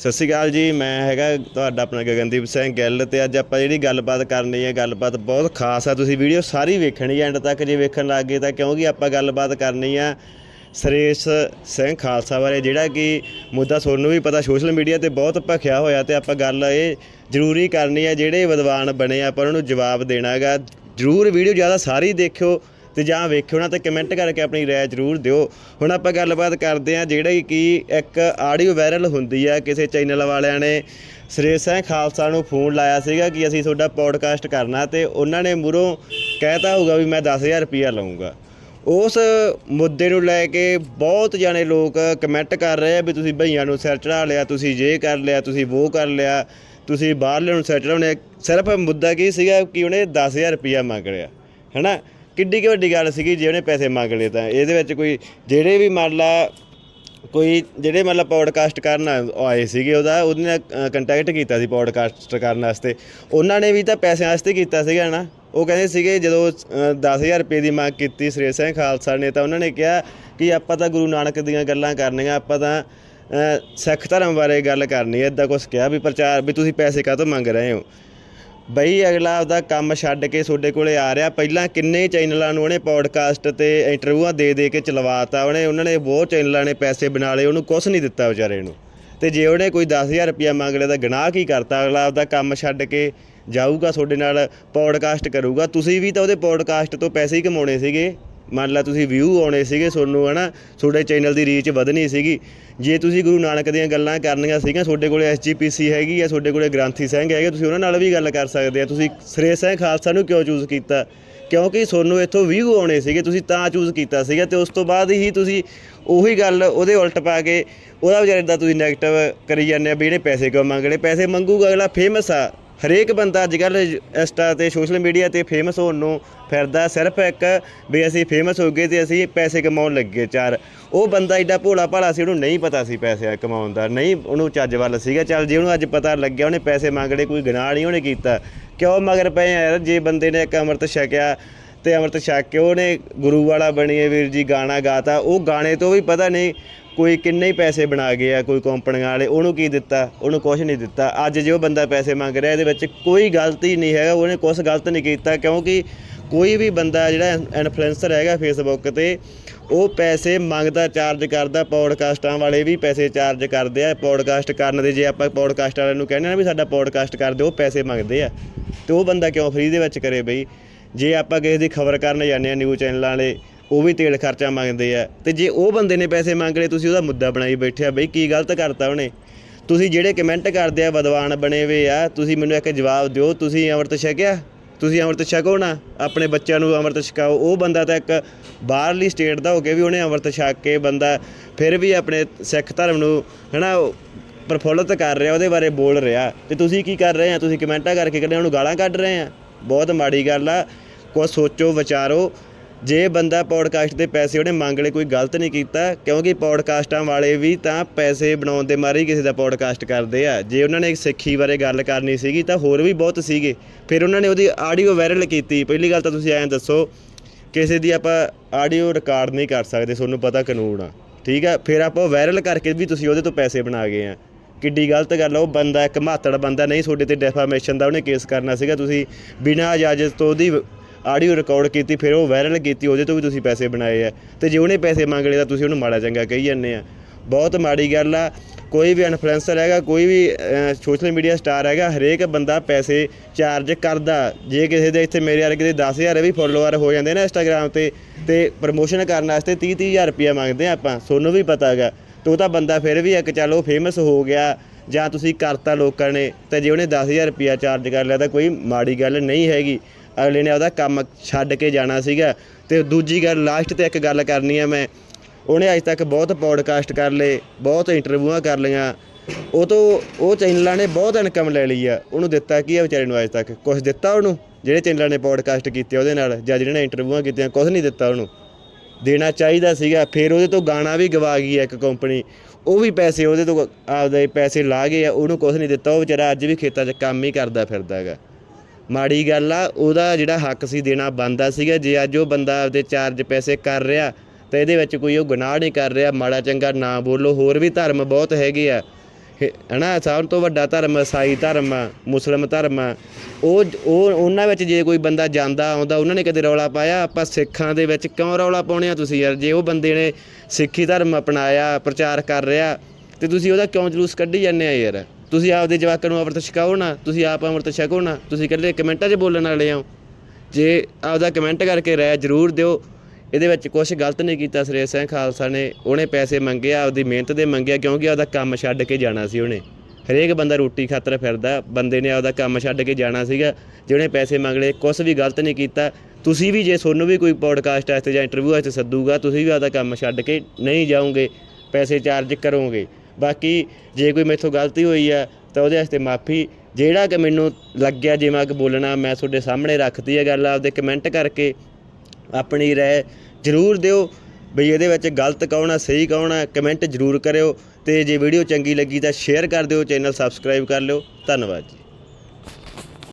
ਸਤਿ ਸ਼੍ਰੀ ਅਕਾਲ ਜੀ ਮੈਂ ਹੈਗਾ ਤੁਹਾਡਾ ਆਪਣਾ ਗਗਨਦੀਪ ਸਿੰਘ ਗਿੱਲ ਤੇ ਅੱਜ ਆਪਾਂ ਜਿਹੜੀ ਗੱਲਬਾਤ ਕਰਨੀ ਹੈ ਗੱਲਬਾਤ ਬਹੁਤ ਖਾਸ ਆ ਤੁਸੀਂ ਵੀਡੀਓ ਸਾਰੀ ਵੇਖਣੀ ਹੈ ਐਂਡ ਤੱਕ ਜੇ ਵੇਖਣ ਲੱਗ ਗਏ ਤਾਂ ਕਿਉਂਕਿ ਆਪਾਂ ਗੱਲਬਾਤ ਕਰਨੀ ਆ ਸਰੇਸ਼ ਸਿੰਘ ਖਾਲਸਾ ਬਾਰੇ ਜਿਹੜਾ ਕਿ ਮੁੱਦਾ ਤੁਹਾਨੂੰ ਵੀ ਪਤਾ ਸੋਸ਼ਲ ਮੀਡੀਆ ਤੇ ਬਹੁਤ ਭਖਿਆ ਹੋਇਆ ਤੇ ਆਪਾਂ ਗੱਲ ਇਹ ਜ਼ਰੂਰੀ ਕਰਨੀ ਹੈ ਜਿਹੜੇ ਵਿਦਵਾਨ ਬਣੇ ਆ, ਆਪਾਂ ਉਹਨਾਂ ਨੂੰ ਜਵਾਬ ਦੇਣਾ ਹੈਗਾ ਜ਼ਰੂਰ ਵੀਡੀਓ ਜ਼ਿਆਦਾ ਸਾਰੀ ਦੇਖਿਓ ਤੇ ਜਾਂ ਵੇਖਿਓ ਨਾ ਤੇ ਕਮੈਂਟ ਕਰਕੇ ਆਪਣੀ ਰਾਏ ਜ਼ਰੂਰ ਦਿਓ। ਹੁਣ ਆਪਾਂ ਗੱਲਬਾਤ ਕਰਦੇ ਹਾਂ ਜਿਹੜਾ ਕਿ ਇੱਕ ਆਡੀਓ ਵਾਇਰਲ ਹੁੰਦੀ ਆ ਕਿਸੇ ਚੈਨਲ ਵਾਲਿਆਂ ਨੇ। ਸੁਰੇਸ਼ ਸਿੰਘ ਖਾਲਸਾ ਨੂੰ ਫੋਨ ਲਾਇਆ ਸੀਗਾ ਕਿ ਅਸੀਂ ਤੁਹਾਡਾ ਪੋਡਕਾਸਟ ਕਰਨਾ ਤੇ ਉਹਨਾਂ ਨੇ ਮੂਹਰੋਂ ਕਹਿਤਾ ਹੋਊਗਾ ਵੀ ਮੈਂ 10000 ਰੁਪਇਆ ਲਵਾਂਗਾ ਉਸ ਮੁੱਦੇ ਨੂੰ ਲੈ ਕੇ ਬਹੁਤ ਜਾਣੇ ਲੋਕ ਕਮੈਂਟ ਕਰ ਰਹੇ ਆ ਵੀ ਤੁਸੀਂ ਭਈਆਂ ਨੂੰ ਸਿਰ ਚੜਾ ਲਿਆ, ਤੁਸੀਂ ਜੇ ਕਰ ਲਿਆ, ਤੁਸੀਂ ਉਹ ਕਰ ਲਿਆ, ਤੁਸੀਂ ਬਾਹਰਲੇ ਨੂੰ ਸਿਰ ਚੜਾਉਣੇ ਸਿਰਫ ਮੁੱਦਾ ਕੀ ਸੀਗਾ ਕਿ ਉਹਨੇ 10000 ਰੁਪਇਆ ਮੰਗ ਲਿਆ, ਹੈਨਾ? ਕਿੱਡੀ ਕਿ ਵੱਡੀ ਗੱਲ ਸੀਗੀ ਜੇ ਉਹਨੇ ਪੈਸੇ ਮੰਗ ਲਏ ਤਾਂ। ਇਹਦੇ ਵਿੱਚ ਕੋਈ ਜਿਹੜੇ ਵੀ ਮੰਨ ਲਾ ਕੋਈ ਜਿਹੜੇ ਮਤਲਬ ਪੋਡਕਾਸਟ ਕਰਨ ਆਏ ਸੀਗੇ ਉਹਦਾ ਉਹਦੇ ਨਾਲ ਕੰਟੈਕਟ ਕੀਤਾ ਸੀ ਪੋਡਕਾਸਟ ਕਰਨ ਵਾਸਤੇ। ਉਹਨਾਂ ਨੇ ਵੀ ਤਾਂ ਪੈਸਿਆਂ ਵਾਸਤੇ ਕੀਤਾ ਸੀਗਾ ਨਾ। ਉਹ ਕਹਿੰਦੇ ਸੀਗੇ ਜਦੋਂ ਅ, 10000 ਰੁਪਏ ਦੀ ਮੰਗ ਕੀਤੀ ਸੁਰੇਸ਼ ਸਿੰਘ ਖਾਲਸਾ ਨੇ ਤਾਂ ਉਹਨਾਂ ਨੇ ਕਿਹਾ ਕਿ ਆਪਾਂ ਤਾਂ ਗੁਰੂ ਨਾਨਕ ਦੀਆਂ ਗੱਲਾਂ ਕਰਨੀਆਂ ਆਪਾਂ ਤਾਂ ਸਿੱਖ ਧਰਮ ਬਾਰੇ ਗੱਲ ਕਰਨੀ ਹੈ ਇਦਾਂ ਕੁਝ ਕਿਹਾ ਵੀ ਪ੍ਰਚਾਰ ਵੀ ਤੁਸੀਂ ਪੈਸੇ ਕਾਹਤੋਂ ਮੰਗ ਰਹੇ ਹੋ? ਬਈ ਅਗਲਾ ਆਪਦਾ ਕੰਮ ਛੱਡ ਕੇ ਤੁਹਾਡੇ ਕੋਲੇ ਆ ਰਿਹਾ। ਪਹਿਲਾਂ ਕਿੰਨੇ ਚੈਨਲਾਂ ਨੂੰ ਉਹਨੇ ਪੋਡਕਾਸਟ ਤੇ ਇੰਟਰਵਿਊਆਂ ਦੇ ਦੇ ਕੇ ਚਲਵਾਤਾ, ਉਹਨੇ ਉਹਨਾਂ ਨੇ ਬਹੁਤ ਚੈਨਲਾਂ ਨੇ ਪੈਸੇ ਬਣਾ ਲਏ, ਉਹਨੂੰ ਕੁਝ ਨਹੀਂ ਦਿੱਤਾ ਵਿਚਾਰੇ ਨੂੰ। ਤੇ ਜੇ ਉਹਨੇ ਕੋਈ 10000 ਰੁਪਇਆ ਮੰਗ ਲਿਆ ਤਾਂ ਗੁਨਾਹ ਕੀ ਕਰਤਾ? ਅਗਲਾ ਆਪਦਾ ਕੰਮ ਛੱਡ ਕੇ ਜਾਊਗਾ, ਤੁਹਾਡੇ ਨਾਲ ਪੋਡਕਾਸਟ ਕਰੂਗਾ। ਤੁਸੀਂ ਵੀ ਤਾਂ ਉਹਦੇ ਪੋਡਕਾਸਟ ਤੋਂ ਪੈਸੇ ਹੀ ਕਮਾਉਣੇ ਸੀਗੇ। ਮੰਨ ਲਾ ਤੁਸੀਂ ਵਿਊ ਆਉਣੇ ਸੀਗੇ ਤੁਹਾਨੂੰ, ਹਨਾ? ਤੁਹਾਡੇ ਚੈਨਲ ਦੀ ਰੀਚ ਵਧਣੀ ਸੀਗੀ। ਜੇ ਤੁਸੀਂ ਗੁਰੂ ਨਾਨਕ ਦੀਆਂ ਗੱਲਾਂ ਕਰਨੀਆਂ ਸੀਗੀਆਂ, ਤੁਹਾਡੇ ਕੋਲੇ ਐਸਜੀਪੀਸੀ ਹੈਗੀ ਆ, ਤੁਹਾਡੇ ਕੋਲੇ ਗ੍ਰੰਥੀ ਸਿੰਘ ਹੈਗੇ, ਤੁਸੀਂ ਉਹਨਾਂ ਨਾਲ ਵੀ ਗੱਲ ਕਰ ਸਕਦੇ ਆ। ਤੁਸੀਂ ਸ੍ਰੇ ਸਿੰਘ ਖਾਲਸਾ ਨੂੰ ਕਿਉਂ ਚੂਜ਼ ਕੀਤਾ? ਕਿਉਂਕਿ ਤੁਹਾਨੂੰ ਇੱਥੋਂ ਵਿਊ ਆਉਣੇ ਸੀਗੇ, ਤੁਸੀਂ ਤਾਂ ਚੂਜ਼ ਕੀਤਾ ਸੀਗਾ ਤੇ ਉਸ ਤੋਂ ਬਾਅਦ ਹੀ ਤੁਸੀਂ ਉਹੀ ਗੱਲ ਉਹਦੇ ਉਲਟ ਪਾ ਕੇ ਉਹਦਾ ਵਿਚਾਰੇ ਦਾ ਤੁਸੀਂ 네ਗੇਟਿਵ ਕਰੀ ਜਾਂਦੇ ਆ ਵੀ ਇਹਨੇ ਪੈਸੇ ਕਿਉਂ ਮੰਗ ਪੈਸੇ ਮੰਗੂਗਾ ਅਗਲਾ ਫੇਮਸ ਆ। ਹਰੇਕ ਬੰਦਾ ਅੱਜ ਕੱਲ੍ਹ ਇੰਸਟਾ ਤੇ ਸੋਸ਼ਲ ਮੀਡੀਆ ਤੇ ਫੇਮਸ ਹੋਣ ਨੂੰ ਫਿਰਦਾ, ਸਿਰਫ ਇੱਕ ਵੀ ਅਸੀਂ ਫੇਮਸ ਹੋ ਗਏ ਤੇ ਅਸੀਂ ਪੈਸੇ ਕਮਾਉਣ ਲੱਗੇ ਚਾਰ। ਉਹ ਬੰਦਾ ਐਡਾ ਭੋਲਾ ਭਾਲਾ ਸੀ, ਉਹਨੂੰ ਨਹੀਂ ਪਤਾ ਸੀ ਪੈਸੇ ਕਮਾਉਣ ਦਾ, ਨਹੀਂ ਉਹਨੂੰ ਚੱਜ ਵੱਲ ਸੀਗਾ। ਚੱਲ ਜੇ ਉਹਨੂੰ ਅੱਜ ਪਤਾ ਲੱਗਿਆ, ਉਹਨੇ ਪੈਸੇ ਮੰਗੜੇ ਕੋਈ ਗੁਨਾਹ ਨਹੀਂ ਉਹਨੇ ਕੀਤਾ। ਕਿਉਂ ਮਗਰ ਪਏ ਯਾਰ? ਜੇ ਬੰਦੇ ਨੇ ਇੱਕ ਅੰਮ੍ਰਿਤ ਛਕਿਆ ਤੇ ਅੰਮ੍ਰਿਤ ਛਕ ਕੇ ਉਹਨੇ ਗੁਰੂ ਵਾਲਾ ਬਣੀਏ ਵੀਰ ਜੀ, ਗਾਣਾ ਗਾਤਾ, ਉਹ ਗਾਣੇ ਤੋਂ ਵੀ ਪਤਾ ਨਹੀਂ ਕੋਈ ਕਿੰਨੇ ਹੀ ਪੈਸੇ ਬਣਾ ਗਏ ਆ, ਕੋਈ ਕੰਪਨੀਆਂ ਵਾਲੇ, ਉਹਨੂੰ ਕੀ ਦਿੱਤਾ? ਉਹਨੂੰ ਕੁਝ ਨਹੀਂ ਦਿੱਤਾ। ਅੱਜ ਜੇ ਉਹ ਬੰਦਾ ਪੈਸੇ ਮੰਗ ਰਿਹਾ, ਇਹਦੇ ਵਿੱਚ ਕੋਈ ਗਲਤੀ ਨਹੀਂ ਹੈਗਾ, ਉਹਨੇ ਕੁਝ ਗਲਤ ਨਹੀਂ ਕੀਤਾ, ਕਿਉਂਕਿ ਕੋਈ ਵੀ ਬੰਦਾ ਜਿਹੜਾ ਇਨਫਲੂਐਂਸਰ ਹੈਗਾ ਫੇਸਬੁੱਕ ਤੇ, ਉਹ ਪੈਸੇ ਮੰਗਦਾ ਚਾਰਜ ਕਰਦਾ ਪੌਡਕਾਸਟਾਂ ਵਾਲੇ ਵੀ ਪੈਸੇ ਚਾਰਜ ਕਰਦੇ ਆ। ਪੌਡਕਾਸਟ ਕਰਨ ਦੇ ਜੇ ਆਪਾਂ ਪੌਡਕਾਸਟ ਵਾਲਿਆਂ ਨੂੰ ਕਹਿੰਦੇ ਨਾ ਵੀ ਸਾਡਾ ਪੌਡਕਾਸਟ ਕਰ ਦਿਓ ਪੈਸੇ ਮੰਗਦੇ ਆ। ਤੇ ਉਹ ਬੰਦਾ ਕਿਉਂ ਫ੍ਰੀ ਦੇ ਵਿੱਚ ਕਰੇ ਬਈ? ਜੇ ਆਪਾਂ ਕਿਸੇ ਦੀ ਖਬਰ ਕਰਨ ਜਾਂਦੇ ਆ ਨਿਊਜ਼ ਚੈਨਲਾਂ ਵਾਲੇ ਉਹ ਵੀ ਤੇਲ ਖਰਚਾ ਮੰਗਦੇ ਆ। ਤੇ ਜੇ ਉਹ ਬੰਦੇ ਨੇ ਪੈਸੇ ਮੰਗ ਲਏ, ਤੁਸੀਂ ਉਹਦਾ ਮੁੱਦਾ ਬਣਾਈ ਬੈਠੇ ਆ ਬਈ, ਕੀ ਗਲਤ ਕਰਤਾ ਉਹਨੇ? ਤੁਸੀਂ ਜਿਹੜੇ ਕਮੈਂਟ ਕਰਦੇ ਆ, ਵਿਦਵਾਨ ਬਣੇ ਹੋਏ ਆ, ਤੁਸੀਂ ਮੈਨੂੰ ਇੱਕ ਜਵਾਬ ਦਿਓ, ਤੁਸੀਂ ਅੰਮ੍ਰਿਤ ਛਕਿਆ? ਤੁਸੀਂ ਅੰਮ੍ਰਿਤ ਛਕੋ ਨਾ, ਆਪਣੇ ਬੱਚਿਆਂ ਨੂੰ ਅੰਮ੍ਰਿਤ ਛਕਾਓ। ਉਹ ਬੰਦਾ ਤਾਂ ਇੱਕ ਬਾਹਰਲੀ ਸਟੇਟ ਦਾ ਹੋ ਕੇ ਵੀ ਉਹਨੇ ਅੰਮ੍ਰਿਤ ਛਕ ਕੇ ਬੰਦਾ ਫਿਰ ਵੀ ਆਪਣੇ ਸਿੱਖ ਧਰਮ ਨੂੰ, ਹਨਾ ਉਹ ਪ੍ਰਫੁੱਲਤ ਕਰ ਰਿਹਾ, ਉਹਦੇ ਬਾਰੇ ਬੋਲ ਰਿਹਾ। ਤੇ ਤੁਸੀਂ ਕੀ ਕਰ ਰਹੇ ਆ? ਤੁਸੀਂ ਕਮੈਂਟਾਂ ਕਰਕੇ ਕੱਢਿਆ ਉਹਨੂੰ ਗਾਲਾਂ ਕੱਢ ਰਹੇ ਆ। ਬਹੁਤ ਮਾੜੀ ਗੱਲ ਆ। ਕੁਛ ਸੋਚੋ, ਵਿਚਾਰੋ। ਜੇ ਬੰਦਾ ਪੌਡਕਾਸਟ ਦੇ ਪੈਸੇ ਉਹਨੇ ਮੰਗ ਲਏ, ਕੋਈ ਗਲਤ ਨਹੀਂ ਕੀਤਾ, ਕਿਉਂਕਿ ਪੌਡਕਾਸਟਾਂ ਵਾਲੇ ਵੀ ਤਾਂ ਪੈਸੇ ਬਣਾਉਣ ਦੇ ਮਾਰੇ ਹੀ ਕਿਸੇ ਦਾ ਪੌਡਕਾਸਟ ਕਰਦੇ ਆ। ਜੇ ਉਹਨਾਂ ਨੇ ਸਿੱਖੀ ਬਾਰੇ ਗੱਲ ਕਰਨੀ ਸੀਗੀ, ਤਾਂ ਹੋਰ ਵੀ ਬਹੁਤ ਸੀਗੇ। ਫਿਰ ਉਹਨਾਂ ਨੇ ਉਹਦੀ ਆਡੀਓ ਵਾਇਰਲ ਕੀਤੀ। ਪਹਿਲੀ ਗੱਲ ਤਾਂ ਤੁਸੀਂ ਐਂ ਦੱਸੋ, ਕਿਸੇ ਦੀ ਆਪਾਂ ਆਡੀਓ ਰਿਕਾਰਡ ਨਹੀਂ ਕਰ ਸਕਦੇ, ਤੁਹਾਨੂੰ ਪਤਾ ਕਾਨੂੰਨ ਆ। ਠੀਕ ਆ? ਫਿਰ ਆਪਾਂ ਵਾਇਰਲ ਕਰਕੇ ਵੀ ਤੁਸੀਂ ਉਹਦੇ ਤੋਂ ਪੈਸੇ ਬਣਾ ਗਏ ਆ। ਕਿੱਡੀ ਗਲਤ ਗੱਲ ਆ, ਉਹ ਬੰਦਾ ਇੱਕ ਮਾਤੜ ਬੰਦਾ ਨਹੀਂ, ਤੁਹਾਡੇ ਤੇ ਡੈਫਾਮੇਸ਼ਨ ਦਾ ਉਹਨੇ ਕੇਸ ਕਰਨਾ ਸੀਗਾ। ਤੁਸੀਂ ਬਿਨਾਂ ਇਜਾਜ਼ਤ ਤੋਂ ਉਹਦੀ ਆਡੀਓ ਰਿਕਾਰਡ ਕੀਤੀ, ਫਿਰ ਉਹ ਵਾਇਰਲ ਕੀਤੀ, ਉਹਦੇ ਤੋਂ ਵੀ ਤੁਸੀਂ ਪੈਸੇ ਬਣਾਏ ਆ। ਤੇ ਜੇ ਉਹਨੇ ਪੈਸੇ ਮੰਗ ਲਏ ਤਾਂ ਤੁਸੀਂ ਉਹਨੂੰ ਮਾੜਾ ਚੰਗਾ ਕਹੀ ਜਾਂਦੇ ਆ। ਬਹੁਤ ਮਾੜੀ ਗੱਲ ਆ, ਕੋਈ ਵੀ ਇਨਫਲੂਐਂਸਰ ਹੈਗਾ, ਕੋਈ ਵੀ ਸੋਸ਼ਲ ਮੀਡੀਆ ਸਟਾਰ ਹੈਗਾ, ਹਰੇਕ ਬੰਦਾ ਪੈਸੇ ਚਾਰਜ ਕਰਦਾ। ਜੇ ਕਿਸੇ ਦੇ ਇੱਥੇ ਮੇਰੇ ਵਰਗੇ ਦੇ 10000 ਵੀ ਫੋਲੋਅਰ ਹੋ ਜਾਂਦੇ ਨੇ ਇੰਸਟਾਗ੍ਰam ਤੇ ਤੇ ਪ੍ਰਮੋਸ਼ਨ ਕਰਨ ਵਾਸਤੇ 30 30000 ਰੁਪਇਆ ਮੰਗਦੇ ਆ ਆਪਾਂ, ਤੁਹਾਨੂੰ ਵੀ ਪਤਾ ਹੈਗਾ। ਤੇ ਉਹ ਤਾਂ ਬੰਦਾ ਫਿਰ ਵੀ ਇੱਕ ਚੱਲ ਉਹ ਫੇਮਸ ਹੋ ਗਿਆ, ਜਾਂ ਤੁਸੀਂ ਕਰਤਾ ਲੋਕਾਂ ਨੇ, ਤੇ ਜੇ ਉਹਨੇ 10000 ਰੁਪਇਆ ਚਾਰਜ ਕਰ ਲਿਆ ਤਾਂ ਕੋਈ ਮਾੜੀ ਗੱਲ ਨਹੀਂ ਹੈਗੀ। ਅਗਲੇ ਨੇ ਉਹਦਾ ਕੰਮ ਛੱਡ ਕੇ ਜਾਣਾ ਸੀਗਾ ਤੇ ਦੂਜੀ ਗੱਲ ਲਾਸਟ ਤੇ ਇੱਕ ਗੱਲ ਕਰਨੀ ਆ ਮੈਂ। ਉਹਨੇ ਅੱਜ ਤੱਕ ਬਹੁਤ ਪੌਡਕਾਸਟ ਕਰ ਲਏ, ਬਹੁਤ ਇੰਟਰਵਿਊਆਂ ਕਰ ਲਈਆਂ। ਉਹ ਤੋਂ ਉਹ ਚੈਨਲਾਂ ਨੇ ਬਹੁਤ ਇਨਕਮ ਲੈ ਲਈ ਆ। ਉਹਨੂੰ ਦਿੱਤਾ ਕੀ ਆ ਵਿਚਾਰੇ ਨੂੰ ਅੱਜ ਤੱਕ? ਕੁਝ ਦਿੱਤਾ ਉਹਨੂੰ? ਜਿਹੜੇ ਚੈਨਲਾਂ ਨੇ ਪੌਡਕਾਸਟ ਕੀਤੇ ਉਹਦੇ ਨਾਲ, ਜਾਂ ਜਿਹਨਾਂ ਨੇ ਇੰਟਰਵਿਊਆਂ ਕੀਤੀਆਂ ਕੁਝ ਨਹੀਂ ਦਿੱਤਾ ਉਹਨੂੰ। ਦੇਣਾ ਚਾਹੀਦਾ ਸੀਗਾ, ਫਿਰ ਉਹਦੇ ਤੋਂ ਗਾਣਾ ਵੀ ਗਵਾ ਗਈ ਆ ਇੱਕ ਕੰਪਨੀ ਉਹ ਵੀ ਪੈਸੇ ਉਹਦੇ ਤੋਂ ਆਪਦੇ ਪੈਸੇ ਲਾ ਗਏ ਆ, ਉਹਨੂੰ ਕੁਝ ਨਹੀਂ ਦਿੱਤਾ। ਉਹ ਵਿਚਾਰਾ ਅੱਜ ਵੀ ਖੇਤਾਂ 'ਚ ਕੰਮ ਹੀ ਕਰਦਾ ਫਿਰਦਾ ਹੈਗਾ। ਮਾੜੀ ਗੱਲ ਆ, ਉਹਦਾ ਜਿਹੜਾ ਹੱਕ ਸੀ ਦੇਣਾ ਬੰਦਾ ਸੀਗਾ। ਜੇ ਅੱਜ ਉਹ ਬੰਦਾ ਆਪਦੇ ਚਾਰਜ ਪੈਸੇ ਕਰ ਰਿਹਾ ਤਾਂ ਇਹਦੇ ਵਿੱਚ ਕੋਈ ਉਹ ਗੁਨਾਹ ਨਹੀਂ ਕਰ ਰਿਹਾ, ਮਾੜਾ ਚੰਗਾ ਨਾ ਬੋਲੋ, ਹੋਰ ਵੀ ਧਰਮ ਬਹੁਤ ਹੈਗੇ ਆ। ਹੈ- ਹਨਾ, ਸਭ ਤੋਂ ਵੱਡਾ ਧਰਮ ਈਸਾਈ ਧਰਮ ਆ, ਮੁਸਲਮ ਧਰਮ ਆ। ਉਹ ਉਹ, ਉਹਨਾਂ ਵਿੱਚ ਜੇ ਕੋਈ ਬੰਦਾ ਜਾਂਦਾ ਆਉਂਦਾ, ਉਹਨਾਂ ਨੇ ਕਦੇ ਰੌਲਾ ਪਾਇਆ? ਆਪਾਂ ਸਿੱਖਾਂ ਦੇ ਵਿੱਚ ਕਿਉਂ ਰੌਲਾ ਪਾਉਣੇ ਆ ਤੁਸੀਂ ਯਾਰ? ਜੇ ਉਹ ਬੰਦੇ ਨੇ ਸਿੱਖੀ ਧਰਮ ਅਪਣਾਇਆ, ਪ੍ਰਚਾਰ ਕਰ ਰਿਹਾ, ਤੇ ਤੁਸੀਂ ਉਹਦਾ ਕਿਉਂ ਜਲੂਸ ਕੱਢੀ ਜਾਂਦੇ ਆ ਯਾਰ? ਤੁਸੀਂ ਆਪਦੇ ਜਵਾਕਾਂ ਨੂੰ ਅੰਮ੍ਰਿਤ ਛਕਾਓ ਨਾ, ਤੁਸੀਂ ਆਪ ਅੰਮ੍ਰਿਤ ਛਕੋ ਨਾ, ਤੁਸੀਂ ਇਕੱਲੇ ਕਮੈਂਟਾਂ 'ਚ ਬੋਲਣ ਵਾਲੇ ਹੋ। ਜੇ ਆਪਦਾ ਕਮੈਂਟ ਕਰਕੇ ਰਾਇ ਜ਼ਰੂਰ ਦਿਓ, ਇਹਦੇ ਵਿੱਚ ਕੁਝ ਗਲਤ ਨਹੀਂ ਕੀਤਾ ਸੁਰੇਸ਼ ਸਿੰਘ ਖਾਲਸਾ ਨੇ, ਉਹਨੇ ਪੈਸੇ ਮੰਗੇ, ਆਪਦੀ ਮਿਹਨਤ ਦੇ ਮੰਗਿਆ, ਕਿਉਂਕਿ ਆਪਦਾ ਕੰਮ ਛੱਡ ਕੇ ਜਾਣਾ ਸੀ ਉਹਨੇ। ਹਰੇਕ ਬੰਦਾ ਰੋਟੀ ਖਾਤਰ ਫਿਰਦਾ, ਬੰਦੇ ਨੇ ਆਪਦਾ ਕੰਮ ਛੱਡ ਕੇ ਜਾਣਾ ਸੀਗਾ, ਜਿਹਨੇ ਪੈਸੇ ਮੰਗ ਲਏ ਕੁਝ ਵੀ ਗਲਤ ਨਹੀਂ ਕੀਤਾ। ਤੁਸੀਂ ਵੀ ਜੇ ਤੁਹਾਨੂੰ ਵੀ ਕੋਈ ਪੋਡਕਾਸਟ ਵਾਸਤੇ ਜਾਂ ਇੰਟਰਵਿਊ ਵਾਸਤੇ ਸੱਦੂਗਾ, ਤੁਸੀਂ ਵੀ ਆਪਦਾ ਕੰਮ ਛੱਡ ਕੇ ਨਹੀਂ ਜਾਓਗੇ, ਪੈਸੇ ਚਾਰਜ ਕਰੋਗੇ। ਬਾਕੀ ਜੇ ਕੋਈ ਮੇਥੋਂ ਗਲਤੀ ਹੋਈ ਆ, ਤਾਂ ਉਹਦੇ ਵਾਸਤੇ ਮਾਫੀ, ਜਿਹੜਾ ਕਿ ਮੈਨੂੰ ਲੱਗਿਆ ਜਿਵੇਂ ਕਿ ਬੋਲਣਾ, ਮੈਂ ਤੁਹਾਡੇ ਸਾਹਮਣੇ ਰੱਖਤੀ ਹੈ ਗੱਲ ਆਪਦੇ ਕਮੈਂਟ ਕਰਕੇ, ਆਪਣੀ ਰਾਏ ਜ਼ਰੂਰ ਦਿਓ। ਬਈ ਇਹਦੇ ਵਿੱਚ ਗਲਤ ਕੌਣ ਆ, ਸਹੀ ਕੌਣ ਆ ਕਮੈਂਟ ਜ਼ਰੂਰ ਕਰਿਓ। ਤੇ ਜੇ ਵੀਡੀਓ ਚੰਗੀ ਲੱਗੀ ਤਾਂ ਸ਼ੇਅਰ ਕਰ ਦਿਓ ਚੈਨਲ ਸਬਸਕ੍ਰਾਈਬ ਕਰ ਲਿਓ। ਧੰਨਵਾਦ ਜੀ।